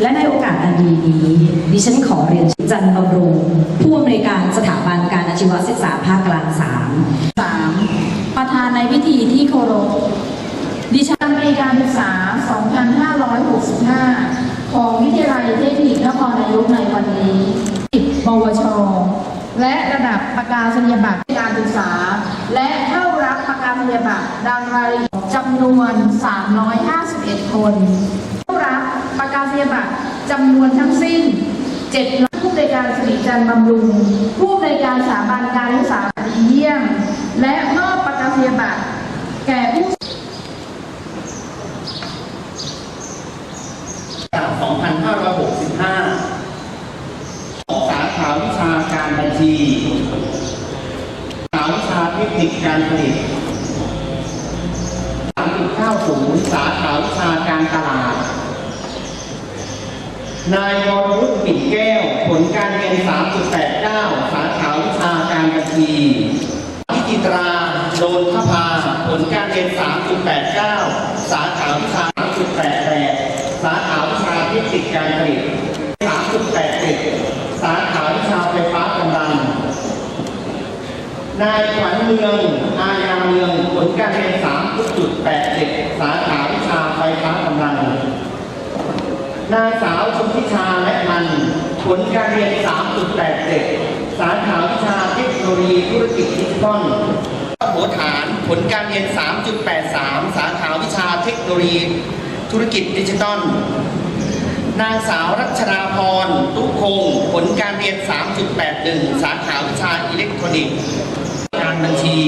และในโอกาสอันดีนี้ ดิฉันขอเรียนจันทร์บำรุงผู้อำนวยการสถาบันการอาชีวศึกษาภาคกลาง3 3. ประธานในพิธีที่เคารพดิฉันปีการศึกษา 2565 ของวิทยาลัยเทคนิคนครนายกในวันนี้ปวช และระดับประกาศนียบัตรการศึกษา และเข้ารับประกาศนียบัตรดังรายจำนวน 351 คน เข้ารับประกาศนียบัตร จำนวนทั้งสิ้น7ล้านผู้ในการสิริจันทร์บำรุง ผู้ในการสถาบันการศึกษาดีเยี่ยม และมอบประกาศนียบัตรแก่ผู้2565 สาขาวิชาการบัญชี สาขาวิชาเทคนิคการผลิต 3.90 สาขาวิชาการตลาด นายวรวุฒิปิ่นแก้ว ผลการเรียน 3.89 สาขาวิชาการบัญชีพิจิตราโดนทภาผลการเรียน 3.89 สาขาวิชา3.88 สาขาวิชาเทคนิคการผลิต3.87 สาขาวิชาไฟฟ้ากำลัง นายขวัญเมือง อาญาเมือง ผลการเรียน 3.87 สาขาวิชาไฟฟ้ากำลัง นางสาวชมพิชาและมัน ผลการเรียน 3.87 สาขาวิชาเทคโนโลยีธุรกิจดิจิทัลโหฐาน ผลการเรียน 3.83 สาขาวิชาเทคโนโลยีธุรกิจดิจิทัลนางสาวรัชราพรตุคง ผลการเรียน 3.81 สาขาวิชาอิเล็กทรอนิกส์การบัญชี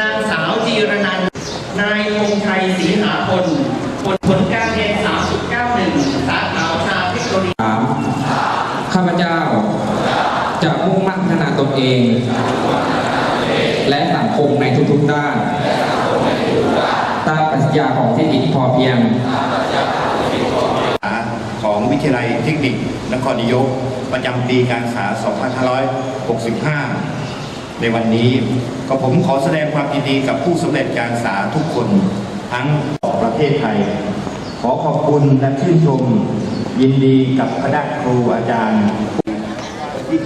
นางสาวจีรนันท์นายพงชัยศรีหาพลผลผลการเรียน 3.91 สาขาวิชาเทคโนโลยี สาม ข้าพเจ้า จะมุ่งมั่นพัฒนาตนเอง และสังคมในทุกๆด้าน ตามปรัชญาของเศรษฐกิจพอเพียง ของวิทยาลัยเทคนิคนครนายกประจำปีการศึกษา 2565 ในวันนี้ก็ผมขอแสดงความยินดีกับผู้สำเร็จการศึกษาทุกคนทั้งของประเทศไทย ขอขอบคุณและชื่นชม ยินดีกับคณะครูอาจารย์ที่